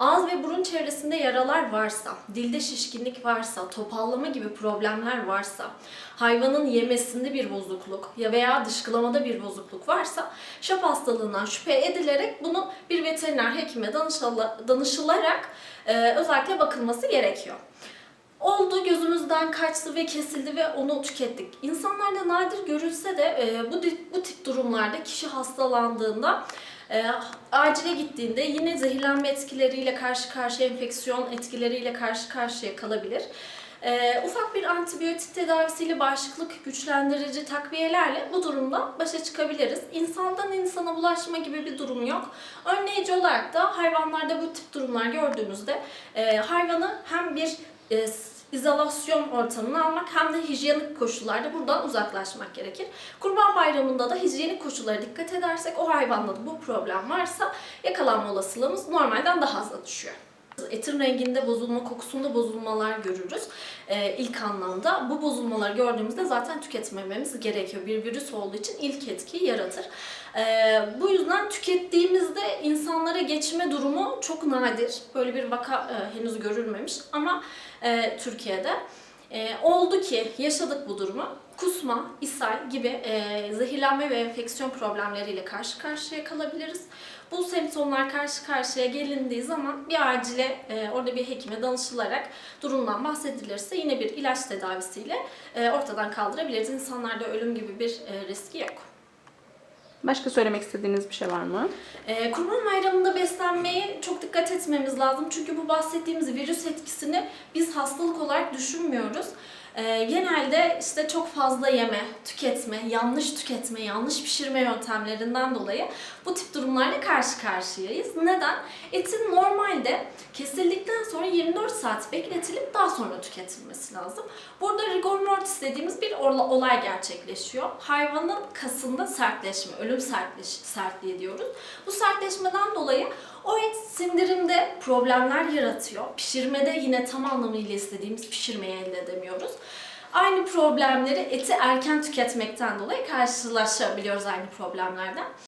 Ağız ve burun çevresinde yaralar varsa, dilde şişkinlik varsa, topallama gibi problemler varsa, hayvanın yemesinde bir bozukluk ya veya dışkılamada bir bozukluk varsa şap hastalığından şüphe edilerek bunun bir veteriner hekime danışıla- danışılarak e, özellikle bakılması gerekiyor. Oldu, gözümüzden kaçtı ve kesildi ve onu tükettik. İnsanlarda nadir görülse de e, bu, bu tip durumlarda kişi hastalandığında e, acile gittiğinde yine zehirlenme etkileriyle karşı karşıya, enfeksiyon etkileriyle karşı karşıya kalabilir. E, ufak bir antibiyotik tedavisiyle bağışıklık güçlendirici takviyelerle bu durumdan başa çıkabiliriz. İnsandan insana bulaşma gibi bir durum yok. Önleyici olarak da hayvanlarda bu tip durumlar gördüğümüzde e, hayvanı hem bir e, izolasyon ortamına almak hem de hijyenik koşullarda buradan uzaklaşmak gerekir. Kurban Bayramı'nda da hijyenik koşullara dikkat edersek o hayvanda da bu problem varsa yakalanma olasılığımız normalden daha aza düşüyor. Etin renginde bozulma, kokusunda bozulmalar görürüz ee, ilk anlamda. Bu bozulmaları gördüğümüzde zaten tüketmememiz gerekiyor. Bir virüs olduğu için ilk etkiyi yaratır. Ee, bu yüzden tükettiğimizde insanlara geçme durumu çok nadir. Böyle bir vaka e, henüz görülmemiş ama e, Türkiye'de. E, oldu ki yaşadık bu durumu. Kusma, ishal gibi e, zehirlenme ve enfeksiyon problemleriyle karşı karşıya kalabiliriz. Bu semptomlar karşı karşıya gelindiği zaman bir acile e, orada bir hekime danışılarak durumdan bahsedilirse yine bir ilaç tedavisiyle e, ortadan kaldırabiliriz. İnsanlarda ölüm gibi bir e, riski yok. Başka söylemek istediğiniz bir şey var mı? Ee, Kurban Bayramı'nda beslenmeye çok dikkat etmemiz lazım. Çünkü bu bahsettiğimiz virüs etkisini biz hastalık olarak düşünmüyoruz. Ee, genelde işte çok fazla yeme, tüketme, yanlış tüketme, yanlış pişirme yöntemlerinden dolayı bu tip durumlarla karşı karşıyayız. Neden? Etin normalde kesildikten sonra 24 saat bekletilip daha sonra tüketilmesi lazım. Burada rigor mortis dediğimiz bir ola- olay gerçekleşiyor. Hayvanın kasında sertleşme, ölüm sertleş, sertliği diyoruz. Bu sertleşmeden dolayı o et sindirimde problemler yaratıyor. Pişirmede yine tam anlamıyla istediğimiz pişirmeyi elde edemiyoruz. Aynı problemleri eti erken tüketmekten dolayı karşılaşabiliyoruz aynı problemlerden.